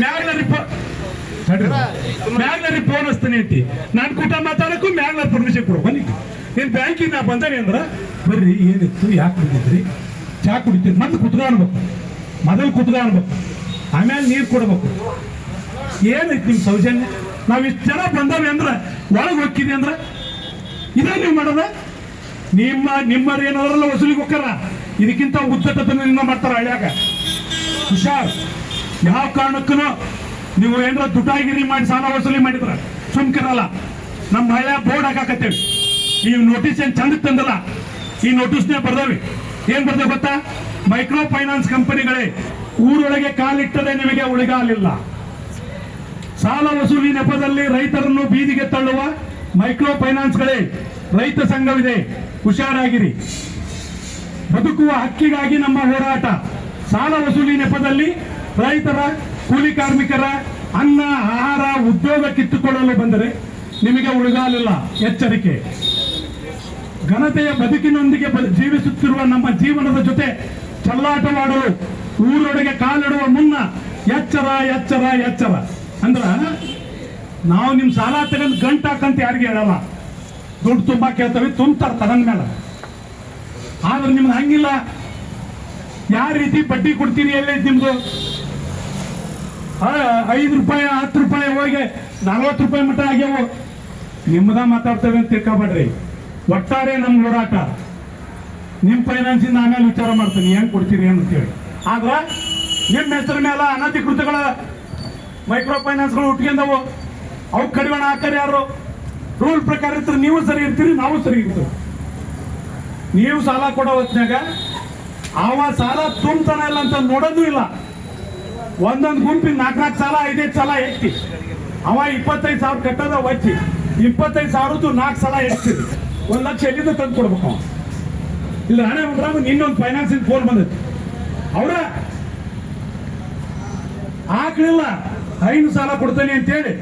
ಮ್ಯಾಗ್ಲರಿ phone ಹಚ್ತಾನೆ ಅಂತಿ ನಾನು ಕೂಟ ಮಾತಾಡಕ್ಕೂ ಮ್ಯಾಗ್ಲರ್ ಪರ್ಮಿಷನ್ ಕೊಡು. ಬನ್ನಿ. ನೀನ್ ಬ್ಯಾಂಕಿಗೆ ನಾ ಬಂದಾನೆ ಅಂದ್ರ, ಬರ್ರಿ, ಏನಿತ್ತು, ಯಾಕೆ ಕುಡಿದ್ರಿ? ಚಾ ಕುಡಿತೀರಿ. ಕುತ್ಕ ಅನ್ಬೇಕು. ಮೊದಲು ಕುತ್ಕೊಳ್ಬೇಕು ಆಮೇಲೆ ನೀರು ಕೊಡ್ಬೇಕು. ಏನೈತಿ ನಿಮ್ ಸೌಜನ್ಯ? ನಾವು ಇಷ್ಟು ಜನ ಬಂದವೆ ಅಂದ್ರ, ಒಳಗೆ ಹೋಗ್ತಿದೆ ಅಂದ್ರ, ಇದೇ ನೀವು ಮಾಡೋದ? ನಿಮ್ಮ ನಿಮ್ಮರು ಏನಾದ್ರಲ್ಲ ವಸೂಲಿಗೆ ಹೋಗ್ತಾರ ಇದಕ್ಕಿಂತ ಉದ್ದಟತನ ಮಾಡ್ತಾರ ಹಳ್ಯಾಗ. ಹುಷಾರ್. ಯಾವ ಕಾರಣಕ್ಕೂ ನೀವು ಏನಾರ ದುಡ್ಡಾಗಿರಿ ಮಾಡಿ ಸಾಲ ವಸೂಲಿ ಮಾಡಿದ್ರ ಸುಮ್ಕಿರಲ್ಲ ನಮ್ಮ ಹಳ್ಳ ಬೋರ್ಡ್ ಹಾಕಾಕತ್ತೇವಿ. ಈ ನೋಟಿಸ್ ಏನು ಚಂದ ತಂದಲ್ಲ, ಈ ನೋಟಿಸ್ನೇ ಬರ್ದವಿ ಏನ್ ಬರ್ದೇವ್ ಗೊತ್ತಾ? ಮೈಕ್ರೋ ಫೈನಾನ್ಸ್ ಕಂಪನಿಗಳೇ ಊರೊಳಗೆ ಕಾಲಿಟ್ಟದೆ ನಿಮಗೆ ಉಳಿಗಾಲಿಲ್ಲ. ಸಾಲ ವಸೂಲಿ ನೆಪದಲ್ಲಿ ರೈತರನ್ನು ಬೀದಿಗೆ ತಳ್ಳುವ ಮೈಕ್ರೋ ಫೈನಾನ್ಸ್ಗಳೇ ರೈತ ಸಂಘವಿದೆ, ಹುಷಾರಾಗಿರಿ. ಬದುಕುವ ಹಕ್ಕಿಗಾಗಿ ನಮ್ಮ ಹೋರಾಟ. ಸಾಲ ವಸೂಲಿ ನೆಪದಲ್ಲಿ ರೈತರ, ಕೂಲಿ ಕಾರ್ಮಿಕರ ಅನ್ನ, ಆಹಾರ ಉದ್ಯೋಗ ಕಿತ್ತುಕೊಳ್ಳಲು ಬಂದರೆ ನಿಮಗೆ ಉಳಿಗಾಲಿಲ್ಲ. ಎಚ್ಚರಿಕೆ. ಘನತೆಯ ಬದುಕಿನೊಂದಿಗೆ ಜೀವಿಸುತ್ತಿರುವ ನಮ್ಮ ಜೀವನದ ಜೊತೆ ಚಲ್ಲಾಟವಾಡಲು ಊರೊಳಗೆ ಕಾಲಿಡುವ ಮುನ್ನ ಎಚ್ಚರ ಎಚ್ಚರ ಎಚ್ಚರ. ಅಂದ್ರ ನಾವು ನಿಮ್ ಸಾಲ ತಗೊಂಡು ಗಂಟ ಹಾಕಂತ ಯಾರಿಗೆ ಹೇಳಲ್ಲ. ದುಡ್ಡು ತುಂಬಾ ಕೇಳ್ತವೆ ತುಂಬ್ತಾರೆ ತಗೊಂಡ ಮೇಲೆ. ಆದ್ರೆ ನಿಮ್ಗೆ ಹಂಗಿಲ್ಲ. ಯಾವ ರೀತಿ ಬಡ್ಡಿ ಕೊಡ್ತೀರಿ ಎಲ್ಲೈತಿ ನಿಮ್ದು? ಐದು ರೂಪಾಯಿ, ಹತ್ತು ರೂಪಾಯಿ, ಹೋಗಿ ನಲ್ವತ್ತು ರೂಪಾಯಿ ಮಟ್ಟ ಆಗ್ಯಾವು. ನಿಮ್ಮದ ಮಾತಾಡ್ತೇವೆ ಅಂತ ತಿಳ್ಕೊಬೇಡ್ರಿ. ಒಟ್ಟಾರೆ ನಮ್ಮ ಹೋರಾಟ. ನಿಮ್ ಫೈನಾನ್ಸಿಂದ ಆಮೇಲೆ ವಿಚಾರ ಮಾಡ್ತೀನಿ. ಏನು ಕೊಡ್ತೀರಿ ಅಂತೇಳಿ ಆದ್ರೆ ನಿಮ್ಮ ಹೆಸರು ಮೇಲೆ ಅನಧಿಕೃತಗಳ ಮೈಕ್ರೋ ಫೈನಾನ್ಸ್ಗಳು ಉಟ್ಕೊಂಡವು ಅವು ಕಡಿವಾಣ ಹಾಕರ್ ಯಾರು? ರೂಲ್ ಪ್ರಕಾರ ಇರ್ತೀರಿ ನೀವು ಸರಿ ಇರ್ತೀರಿ, ನಾವು ಸರಿ ಇರ್ತೀವಿ. ನೀವು ಸಾಲ ಕೊಡೋ ಹೊತ್ನ್ಯಾಗ ಅವ ಸಾಲ ತುಂಬ್ತಾನ ಇಲ್ಲ ಅಂತ ನೋಡೋದು ಇಲ್ಲ. ಒಂದೊಂದು ಗುಂಪಿಗೆ ನಾಲ್ಕು ನಾಲ್ಕು ಸಾಲ, ಐದೈದು ಸಾಲ ಎತ್ತಿ. ಅವ ಇಪ್ಪತ್ತೈದು ಸಾವಿರ ಕಟ್ಟದ ವಚ್ಚಿ ಇಪ್ಪತ್ತೈದು ಸಾವಿರದ್ದು ನಾಲ್ಕು ಸಲ ಎತ್ತಿ. ಒಂದು ಲಕ್ಷ ಎಲ್ಲಿಂದ ತಂದು ಕೊಡ್ಬೇಕು ಇಲ್ಲ ಹಣೆ ಮುದ್ರಾಮ ಇನ್ನೊಂದು ಫೈನಾನ್ಸಿಂಗ್ ಫೋನ್ ಬಂದೈತಿ. ಅವರ, ಆಕಳಿಲ್ಲ, ಐದು ಸಾಲ ಕೊಡ್ತಾನೆ ಅಂತೇಳಿ.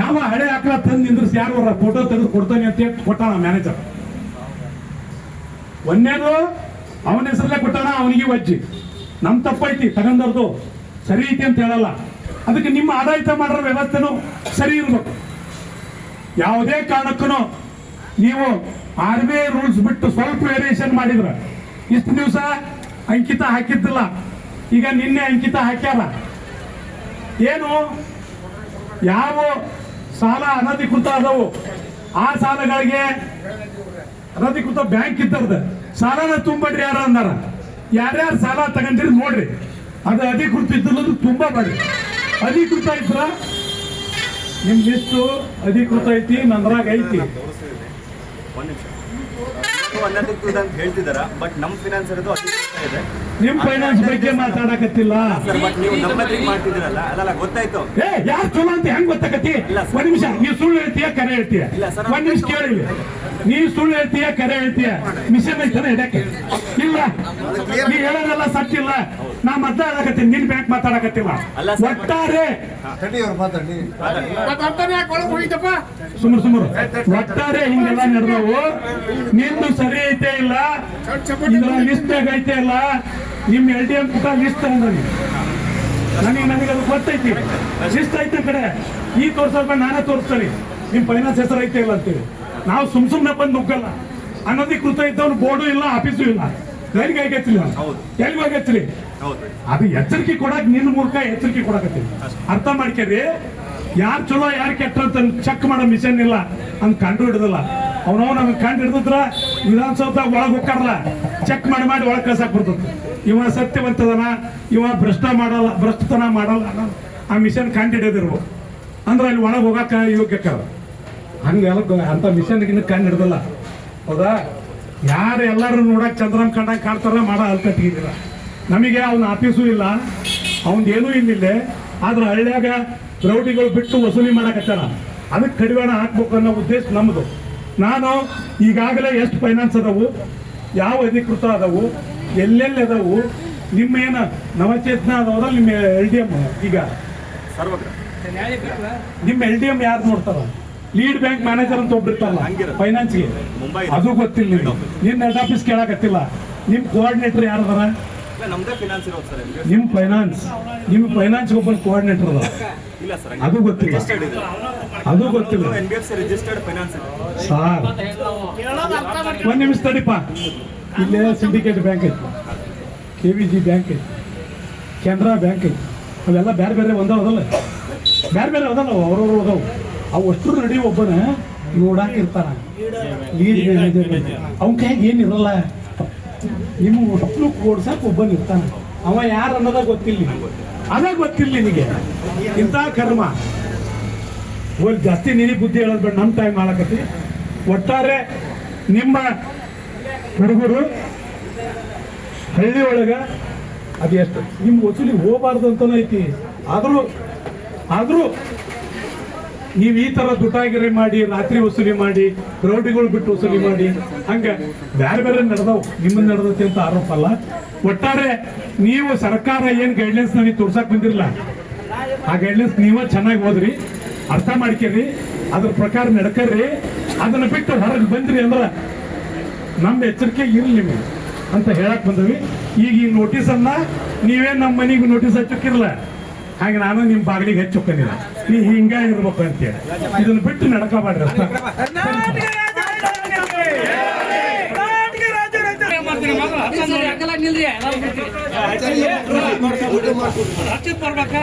ಯಾವ ಹಳೆ ಆಕಳ ತಂದು ನಿಂದ್ರಿಸಿ ಯಾರು ಫೋಟೋ ತೆಗೆದು ಕೊಡ್ತಾನೆ ಅಂತ ಹೇಳಿ ಕೊಟ್ಟಾನ ಮ್ಯಾನೇಜರ್ ಒಂದೇದು ಅವನ ಹೆಸರಲ್ಲೇ ಕೊಟ್ಟಣ ಅವನಿಗೆ ವಜ್ಜಿ. ನಮ್ ತಪ್ಪೈತಿ ತಗೊಂಡರ್ದು ಸರಿ ಐತಿ ಅಂತ ಹೇಳಲ್ಲ. ಅದಕ್ಕೆ ನಿಮ್ಮ ಆಡಳಿತ ಮಾಡಿರೋ ವ್ಯವಸ್ಥೆನೂ ಸರಿ ಇರಬೇಕು. ಯಾವುದೇ ಕಾರಣಕ್ಕೂ ನೀವು ಆರ್ ಬಿ ಐ ರೂಲ್ಸ್ ಬಿಟ್ಟು ಸ್ವಲ್ಪ ವೇರಿಯೇಷನ್ ಮಾಡಿದ್ರೆ, ಇಷ್ಟು ದಿವಸ ಅಂಕಿತ ಹಾಕಿದ್ದಿಲ್ಲ. ಈಗ ನಿನ್ನೆ ಅಂಕಿತ ಹಾಕ್ಯಾರ. ಏನು? ಯಾವ ಸಾಲ ಅನಧಿಕೃತ ಅದಾವು ಆ ಸಾಲಗಳಿಗೆ ಅನಧಿಕೃತ ಬ್ಯಾಂಕ್ ಇದ್ದರ್ದ. ಸಾಲನ ತುಂಬಡ್ರಿ ಯಾರ ಅಂದಾರ? ಯಾರ್ಯಾರು ಸಾಲ ತಗೊಂಡಿರಿ ನೋಡ್ರಿ. ಅದು ಅಧಿಕೃತ ಇದ್ದಲ್ಲದು ತುಂಬಾ ಬೇಡ್ರಿ ಅಧಿಕೃತ ಇದ್ರ? ನಿಮ್ಗೆ ಲಿಸ್ಟು ಅಧಿಕೃತ ಐತಿ ನಂದ್ರಾಗ ಐತಿ. ಅಂತ ಹೇಳ್ತಿದಾರ ಬಟ್ ನಮ್ ಫಿನಾನ್ಸ್ ಇರೋದು ಅಧಿಕೃತ ಇದೆ. ನಿಮ್ ಫೈನಾನ್ಸ್ ಬಗ್ಗೆ ಮಾತಾಡಕತ್ತಿಲ್ಲ. ಸರ್ ಬಟ್ ನೀವು ನಮ್ಮ ಎದುರಿಗೆ ಮಾಡ್ತಿದ್ದೀರಲ್ಲ ಅದಲ್ಲ ಗೊತ್ತಾಯ್ತು. ಏ ಯಾರು ಚಲೋ ಅಂತ ಹೆಂಗ್ ಗೊತ್ತಾಗತ್ತಿ. ಒಂದ್ ನಿಮಿಷ ನೀವ್ ಸುಳ್ಳು ಹೇಳ್ತೀಯ ಕರೆ ಹೇಳ್ತೀಯ? ಇಲ್ಲ, ಸರ್, ಒಂದ್ ನಿಮಿಷ ಕೇಳಿಲ್ಲ ನೀವ್ ಸುಳ್ಳು ಹೇಳ್ತೀಯ ಕರೆ ಹೇಳ್ತೀಯ? ಮಿಷನ್ ಐತನ ಹಿಡಕ್ಕೆ ಇಲ್ಲ. ನೀ ಹೇಳೋದೆಲ್ಲ ಸತ್ತಿಲ್ಲ ನಾ ಮಾತಾಡಕತ್ತೀನಿ ನಿನ್ ಬ್ಯಾಂಕ್ ಮಾತಾಡಕತ್ತಿಲ್ಲ. ಒಟ್ಟಾರೆ ಸುಮ್ರು ಸುಮ್ರು. ಒಟ್ಟಾರೆ ಹಿಂಗೆಲ್ಲ ನಡೆದವು. ನಿಂದು ಸರಿ ಐತೆ ಇಲ್ಲ? ಇದ್ರ ಲಿಸ್ಟ್ ಐತೆ ಇಲ್ಲ? ನಿಮ್ ಎಲ್ ಡಿ ಎಂ ಪುಟ ಲಿಸ್ಟ್ ತಗೊಂಡಿ ನನಗೆ ನನಗೆ ಅದು ಗೊತ್ತೈತಿ. ಲಿಸ್ಟ್ ಐತೆ ಕಡೆ ಈ ತೋರ್ಸೋಕೆ ನಾನೇ ತೋರಿಸ್ತೀನಿ. ನಿಮ್ ಫೈನಾನ್ಸ್ ಹೆಸರು ಐತೆ ಇಲ್ಲ ಅಂತೇಳಿ ನಾವು ಸುಮ್ ಸುಮ್ನೆ ಬಂದು ನುಗ್ಗಲ್ಲ. ಅನಧಿಕೃತ ಇದ್ದವನು ಬೋರ್ಡು ಇಲ್ಲ ಆಫೀಸು ಇಲ್ಲ. ಕೈಗೆ ಆಗೈತಿ. ಎಲ್ಲಿಗೆ ಆಗತ್ತಿರಿ ಹೌದು. ಅದು ಎಚ್ಚರಿಕೆ ಕೊಡಕ್ ನಿನ್ನ ಮೂಲಕ ಎಚ್ಚರಿಕೆ ಕೊಡಕತ್ತೀನಿ. ಅರ್ಥ ಮಾಡ್ಕೇರಿ. ಯಾರು ಚಲೋ ಯಾರು ಕೆಟ್ಟ ಅಂತ ಚೆಕ್ ಮಾಡೋ ಮಿಷನ್ ಇಲ್ಲ ಅಂತ ಕಂಡು ಹಿಡ್ದಲ್ಲ. ಅವನವ್ ನಮಗೆ ಕಂಡು ಹಿಡಿದ್ರ ವಿಧಾನಸೌಧ ಒಳಗೆ ಹೋಗ್ಕಾರಲ್ಲ? ಚೆಕ್ ಮಾಡಿ ಮಾಡಿ ಒಳಗೆ ಕಳ್ಸಕ್ ಬರ್ತದೆ. ಇವ ಸತ್ಯವಂತದನ, ಇವ ಭ್ರಷ್ಟ ಮಾಡಲ್ಲ, ಭ್ರಷ್ಟತನ ಮಾಡಲ್ಲ ಆ ಮಿಷನ್ ಕಂಡು ಹಿಡಿಯೋದಿರ್ಬೋದು ಅಂದ್ರೆ ಅಲ್ಲಿ ಒಳಗೆ ಹೋಗಾಕ ಯೋಗ್ಯಕ್ಕ ಹಂಗೆಲ್ಲ ಅಂತ ಮಿಷನ್ ಇನ್ನು ಕಂಡು ಹಿಡ್ದಲ್ಲ. ಹೌದಾ? ಯಾರು ಎಲ್ಲರೂ ನೋಡಕ್ಕೆ ಚಂದ್ರನ್ ಕಂಡಾಗ ಕಾಡ್ತಾರ ಮಾಡ ಅಲ್ಕಟ್ಟಿದ್ದೀರ ನಮಗೆ ಅವನ ಆಫೀಸು ಇಲ್ಲ. ಅವನ್ ಏನೂ ಇಲ್ಲಿಲ್ಲ. ಆದ್ರೆ ಹಳ್ಳಿಯಾಗ ರೌಡಿಗಳು ಬಿಟ್ಟು ವಸೂಲಿ ಮಾಡಕತ್ತಾರ. ಅದಕ್ಕೆ ಕಡಿವಾಣ ಹಾಕ್ಬೇಕು ಅನ್ನೋ ಉದ್ದೇಶ ನಮ್ಮದು ನಾನು ಈಗಾಗಲೇ ಎಷ್ಟು ಫೈನಾನ್ಸ್ ಅದಾವು ಯಾವ ಅಧಿಕೃತ ಅದಾವು ಎಲ್ಲೆಲ್ಲಿ ಅದಾವು ನಿಮ್ಮ ಏನು ನವಚೇತನ ಅದಾವಲ್ಲ ನಿಮ್ಮ ಎಲ್ ಡಿ ಎಂ ಈಗ? ನಿಮ್ಮ ಎಲ್ ಡಿ ಎಂ ಯಾರು ನೋಡ್ತಾರ? ಲೀಡ್ ಬ್ಯಾಂಕ್ ಮ್ಯಾನೇಜರ್ ಅಂತ ಹಂಗಿರುತ್ತೆ. ಫೈನಾನ್ಸ್ಗೆ ಅದು ಗೊತ್ತಿಲ್ಲ ನಿನ್ನ ಹೆಡ್ ಆಫೀಸ್ ಕೇಳಕತ್ತಿಲ್ಲ ನಿಮ್ಮ ಕೋಆರ್ಡಿನೇಟರ್ ಯಾರದಾರ ನಿಮ್ಮ ಫೈನಾನ್ಸ್ ನಿಮ್ಮ ಫೈನಾನ್ಸ್ ಒಬ್ಬ ಕೋಆರ್ಡಿನೇಟರ್ ಅದ ಅದು ಗೊತ್ತಿಲ್ಲ. ಅದು ಗೊತ್ತಿಲ್ಲ. ಸಾರ್. ಒಂದ್ ನಿಮಿಷ ತಡಿಪ್ಪ. ಇಲ್ಲೇ ಸಿಂಡಿಕೇಟ್ ಬ್ಯಾಂಕ್ ಐತಿ. ಕೆ ವಿ ಜಿ ಬ್ಯಾಂಕ್ ಐತಿ. ಕೆನರಾ ಬ್ಯಾಂಕ್ ಐತಿ. ಅವೆಲ್ಲ ಬೇರೆ ಬೇರೆ ಒಂದಾವ ಅದಲ್ಲ. ಬೇರೆ ಬೇರೆ ಅದಲ್ಲ ಅವ್ರವ್ರು ಅದಾವು. ಅವು ಅಷ್ಟು ನಡಿ ಒಬ್ಬನ ನೋಡಾಕ ಇರ್ತಾನ ಲೀಡ್ ಮ್ಯಾನೇಜರ್ ಅವನ ಕೈಗೆ ಏನಿರಲ್ಲ ನಿಮ್ಮ ಒಟ್ಟು ಸಾಕು ಒಬ್ಬನ ಇರ್ತಾನೆ. ಅವ ಯಾರು ಅನ್ನೋದ ಗೊತ್ತಿಲ್ಲ ಅದೇ ಗೊತ್ತಿಲ್ಲ ನಿನಗೆ. ಇಂಥ ಕರ್ಮ. ಹೋಲ್ ಜಾಸ್ತಿ ನಿನಗೆ ಬುದ್ಧಿ ಹೇಳೋದು ಬೇಡ ನಮ್ಮ ಟೈಮ್ ಮಾಡಕತ್ತಿ ಒಟ್ಟಾರೆ ನಿಮ್ಮ ಹುಡುಗರು ಹಳ್ಳಿ ಒಳಗೆ ಅದು ಎಷ್ಟು ನಿಮ್ಮ ವಸೂಲಿ ಹೋಗಬಾರ್ದು ಅಂತಲೂ ಐತಿ. ಆದರೂ ಆದರೂ ನೀವು ಈ ಥರ ದುಟಾಗಿರಿ ಮಾಡಿ, ರಾತ್ರಿ ವಸೂಲಿ ಮಾಡಿ, ರೌಡಿಗಳು ಬಿಟ್ಟು ವಸೂಲಿ ಮಾಡಿ, ಹಂಗೆ ಬೇರೆ ಬೇರೆ ನಡೆದವು ನಿಮ್ಮನ್ನ ನಡೆದೈತಿ ಅಂತ ಆರೋಪ ಅಲ್ಲ. ಒಟ್ಟಾರೆ ನೀವು ಸರ್ಕಾರ ಏನು ಗೈಡ್ಲೈನ್ಸ್ ನನಗೆ ತೋರ್ಸಕ್ ಬಂದಿರಲ್ಲ ಆ ಗೈಡ್ಲೈನ್ಸ್ ನೀವೇ ಚೆನ್ನಾಗಿ ಹೋದ್ರಿ ಅರ್ಥ ಮಾಡ್ಕೇರಿ, ಅದ್ರ ಪ್ರಕಾರ ನಡ್ಕರ್ರಿ ಅದನ್ನ ಬಿಟ್ಟು ಹೊರಗೆ ಬಂದ್ರಿ ಅಂದ್ರೆ ನಮ್ಮ ಎಚ್ಚರಿಕೆ ಇರಲಿ ನಿಮಗೆ ಅಂತ ಹೇಳಕ್ ಬಂದವಿ. ಈಗ ಈ ಅನ್ನ ನೀವೇ ನಮ್ಮ ಮನೆಗೆ ನೋಟಿಸ್ ಹಚ್ಚಕ್ಕಿರಲ್ಲ ಹಾಗೆ ನಾನು ನಿಮ್ಮ ಬಾಗಿಲಿಗೆ ಹಚ್ಚೊಕ್ಕಿಲ್ಲ ನೀ ಹಿಂಗ ಇರ್ಬೇಕು ಅಂತೇಳಿ ಇದನ್ನ ಬಿಟ್ಟು ನಡ್ಕೋಬಾರ್ದು ಬರ್ಬೇಕಾ